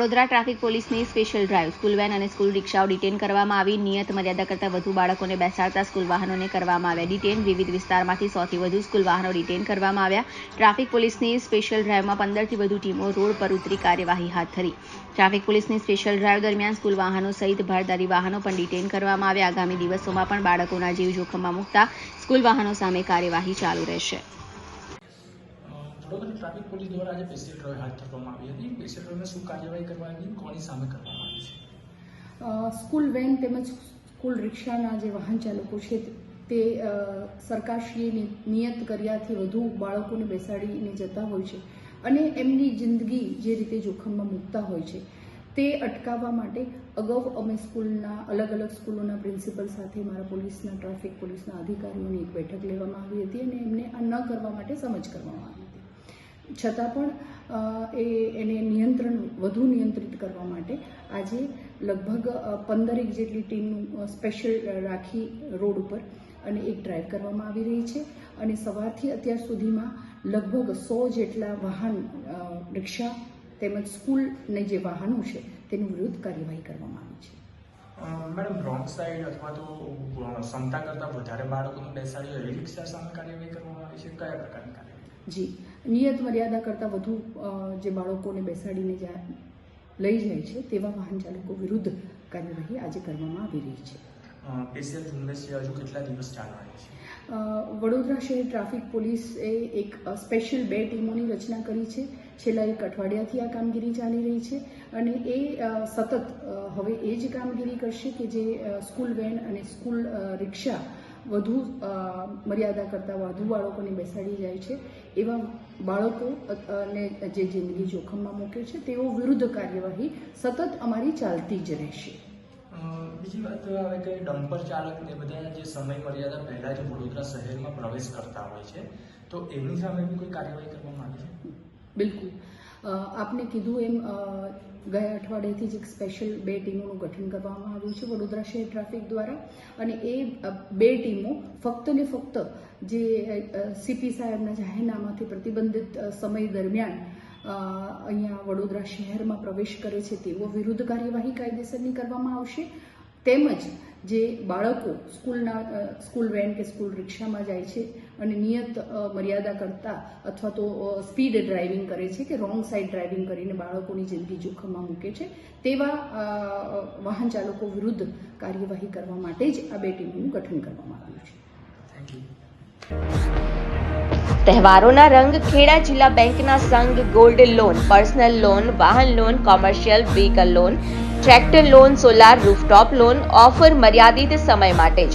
Vadodara traffic પોલીસની special drive. School van અને school રિક્ષાઓ ડિટેન કરવામાં આવી. નિયત મર્યાદા કરતાં વધુ બાળકોને બેસાડતા સ્કૂલ વાહનોને કરવામાં આવ્યા. ડિટેન વિવિધ વિસ્તારમાંથી સોથી વધુ સ્કૂલ વાહનો ડિટેન કરવામાં આવ્યા. ટ્રાફિક પોલીસની સ્પેશિયલ ડ્રાઈવમાં પંદરથી વધુ ટીમો રોડ પર ઉતરી કાર્યવાહી હાથ ધરી. ટ્રાફિક પોલીસની સ્પેશિયલ ડ્રાઈવ દરમિયાન સ્કૂલ વાહનો સહિત ભારદારી વાહનો પણ ડિટેન કરવામાં આવ્યા. આગામી દિવસોમાં પણ બાળકોના જીવ જોખમમાં મૂકતા સ્કૂલ વાહનો સામે કાર્યવાહી ચાલુ રહેશે. વડોદરા ટ્રાફિક પોલીસ દ્વારા આજે પેશિયલ ડ્રાઈવ હાથ ધરવામાં આવી હતી. પેશિયલ ડ્રાઈવમાં શું કાર્યવાહી કરવામાં આવી કોની સામે કરવામાં આવી છે? સ્કૂલ વેન તેમજ સ્કૂલ રિક્ષાના જે વાહન ચાલકો છે, તે સરકારશ્રીએ નિયત કર્યાથી વધુ બાળકોને બેસાડીને જતા હોય છે અને એમની જિંદગી જે રીતે જોખમમાં મૂકતા હોય છે, તે અટકાવવા માટે અગાઉ અમે સ્કૂલના, અલગ અલગ સ્કૂલોના પ્રિન્સિપલ સાથે મારા પોલીસના, ટ્રાફિક પોલીસના અધિકારીઓની એક બેઠક લેવામાં આવી હતી અને એમને આ ન કરવા માટે સમજ કરવામાં આવી. છતાં પણ એ, એને નિયંત્રણ વધુ નિયંત્રિત કરવા માટે આજે લગભગ પંદરેક જેટલી ટીમનું સ્પેશિયલ રાખી રોડ ઉપર અને એક ડ્રાઈવ કરવામાં આવી રહી છે. અને સવારથી અત્યાર સુધીમાં લગભગ સો જેટલા વાહન રિક્ષા તેમજ સ્કૂલને જે વાહનો છે તેની વિરુદ્ધ કાર્યવાહી કરવામાં આવી છે. મેડમ રોંગ સાઈડ અથવા તો ક્ષમતા કરતાં વધારે બાળકોને બેસાડી રિક્ષા સામે કાર્યવાહી કરવામાં આવી છે? કયા પ્રકારની કાર્યવાહી? જી. નિયત મર્યાદા કરતાં વધુ જે બાળકોને બેસાડીને લઈ જાય છે તેવા વાહન ચાલકો વિરુદ્ધ કાર્યવાહી આજે કરવામાં આવી રહી છે. અ, ઝુંબેશ હજુ કેટલા દિવસ ચાલવાની છે? વડોદરા શહેર ટ્રાફિક પોલીસે એક સ્પેશિયલ બે ટીમોની રચના કરી છે. છેલ્લા એક અઠવાડિયાથી આ કામગીરી ચાલી રહી છે અને એ સતત હવે એ જ કામગીરી કરશે કે જે સ્કૂલ વેન અને સ્કૂલ રિક્ષા વધુ મર્યાદા કરતાં વધુ બાળકોને બેસાડી જાય છે. એવા બાળકો અને જે જિંદગી જોખમમાં મૂકે છે તેઓ વિરુદ્ધ કાર્યવાહી સતત અમારી ચાલતી જ રહેશે. બીજી વાત આવે કે ડમ્પર ચાલક ને બધા જે સમય મર્યાદા પહેલાં જ વડોદરા શહેરમાં પ્રવેશ કરતા હોય છે તો એમની સામે બી કોઈ કાર્યવાહી કરવામાં આવી છે? બિલકુલ. આપને કીધું એમ ગયા અઠવાડિયેથી જ એક સ્પેશિયલ બે ટીમોનું ગઠન કરવામાં આવ્યું છે વડોદરા શહેર ટ્રાફિક દ્વારા. અને એ બે ટીમો ફક્ત ને ફક્ત જે સીપી સાહેબના જાહેરનામાથી પ્રતિબંધિત સમય દરમિયાન અહીંયા વડોદરા શહેરમાં પ્રવેશ કરે છે તેઓ વિરુદ્ધ કાર્યવાહી કાયદેસરની કરવામાં આવશે. તેમજ જે બાળકો સ્કૂલના સ્કૂલ વેન કે સ્કૂલ રિક્ષામાં જાય છે અને નિયત મર્યાદા કરતા અથવા તો સ્પીડ ડ્રાઇવિંગ કરે છે કે રોંગ સાઈડ ડ્રાઇવિંગ કરીને બાળકોની જિંદગી જોખમમાં મૂકે છે તેવા વાહન ચાલકો વિરુદ્ધ કાર્યવાહી કરવા માટે જ આ બે ટીમોનું ગઠન કરવામાં આવ્યું છે. તહેવારોના રંગ ખેડા જિલ્લા બેંકના સંઘ ગોલ્ડ લોન પર્સનલ લોન વાહન loan commercial vehicle loan tractor loan solar rooftop loan offer મર્યાદિત સમય માટે જ.